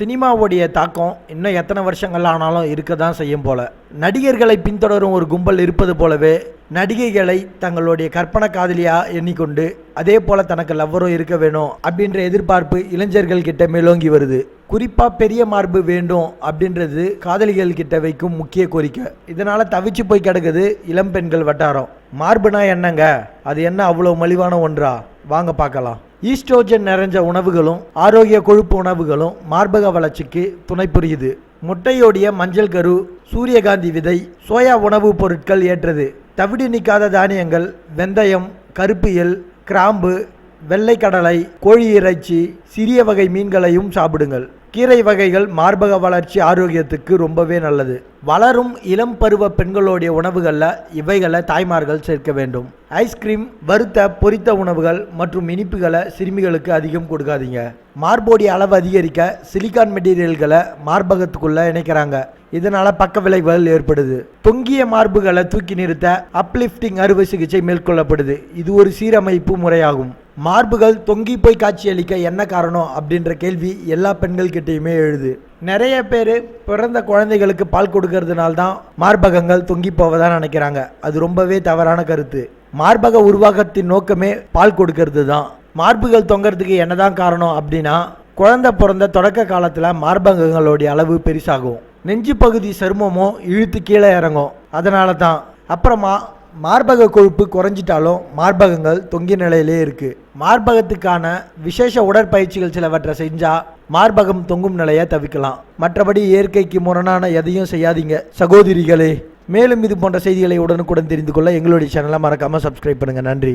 சினிமாவுடைய தாக்கம் இன்னும் எத்தனை வருஷங்கள் ஆனாலும் இருக்க தான் செய்யும் போல. நடிகர்களை பின்தொடரும் ஒரு கும்பல் இருப்பது போலவே நடிகைகளை தங்களுடைய கற்பனை காதலியாக எண்ணிக்கொண்டு அதே போல் தனக்கு லவ்வரும் இருக்க வேணும் அப்படின்ற எதிர்பார்ப்பு இளைஞர்கள் கிட்ட மேலோங்கி வருது. குறிப்பாக பெரிய மார்பு வேண்டும் அப்படின்றது காதலிகள் கிட்ட வைக்கும் முக்கிய கோரிக்கை. இதனால் தவிச்சு போய் கிடக்குது இளம் பெண்கள் வட்டாரம். மார்புனா என்னங்க? அது என்ன அவ்வளோ மலிவான ஒன்றா? வாங்க பார்க்கலாம். ஈஸ்ட்ரோஜன் நிறைஞ்ச உணவுகளும் ஆரோக்கிய கொழுப்பு உணவுகளும் மார்பக வளர்ச்சிக்கு துணை புரியுது. முட்டையோடைய மஞ்சள் கரு சூரியகாந்தி விதை சோயா உணவுப் பொருட்கள் ஏற்றது. தவிடு நிற்காத தானியங்கள் வெந்தயம் கருப்பு எல் கிராம்பு வெள்ளை கடலை கோழி இறைச்சி சிறிய வகை மீன்களையும் சாப்பிடுங்கள். கீரை வகைகள் மார்பக வளர்ச்சி ஆரோக்கியத்துக்கு ரொம்பவே நல்லது. வளரும் இளம் பருவ பெண்களுடைய உணவுகளில் இவைகளை தாய்மார்கள் சேர்க்க வேண்டும். ஐஸ்கிரீம் வறுத்த பொரித்த உணவுகள் மற்றும் இனிப்புகளை சிறுமிகளுக்கு அதிகம் கொடுக்காதீங்க. மார்போடி அளவு அதிகரிக்க சிலிக்கான் மெட்டீரியல்களை மார்பகத்துக்குள்ள இணைக்கிறாங்க. இதனால பக்க விளைவுகள் ஏற்படுது. தொங்கிய மார்புகளை தூக்கி நிறுத்த அப்லிஃப்டிங் அறுவை சிகிச்சை மேற்கொள்ளப்படுது. இது ஒரு சீரமைப்பு முறையாகும். மார்புகள் தொங்கி போய் காட்சியளிக்க என்ன காரணம் அப்படின்ற கேள்வி எல்லா பெண்கள்கிட்டையுமே எழுது. நிறைய பேர் பிறந்த குழந்தைகளுக்கு பால் கொடுக்கறதுனால தான் மார்பகங்கள் தொங்கி போவதா நினைக்கிறாங்க. அது ரொம்பவே தவறான கருத்து. மார்பக உருவாக்கத்தின் நோக்கமே பால் கொடுக்கறது தான். மார்புகள் தொங்கிறதுக்கு என்னதான் காரணம் அப்படின்னா குழந்தை பிறந்த தொடக்க காலத்தில் மார்பகங்களுடைய அளவு பெருசாகும். நெஞ்சு பகுதி சருமமும் இழுத்து கீழே இறங்கும். அதனால தான் அப்புறமா மார்பக கொழுப்பு குறைஞ்சிட்டாலும் மார்பகங்கள் தொங்கிய நிலையிலே இருக்குது மார்பகத்துக்கான விசேஷ உடற்பயிற்சிகள் சிலவற்றை செஞ்சால் மார்பகம் தொங்கும் நிலையை தவிக்கலாம் மற்றபடி இயற்கைக்கு முரணான எதையும் செய்யாதீங்க. சகோதரிகளே மேலும் இது போன்ற செய்திகளை உடனுக்குடன் தெரிந்து கொள்ள எங்களுடைய சேனலை மறக்காமல் சப்ஸ்கிரைப் பண்ணுங்கள் நன்றி.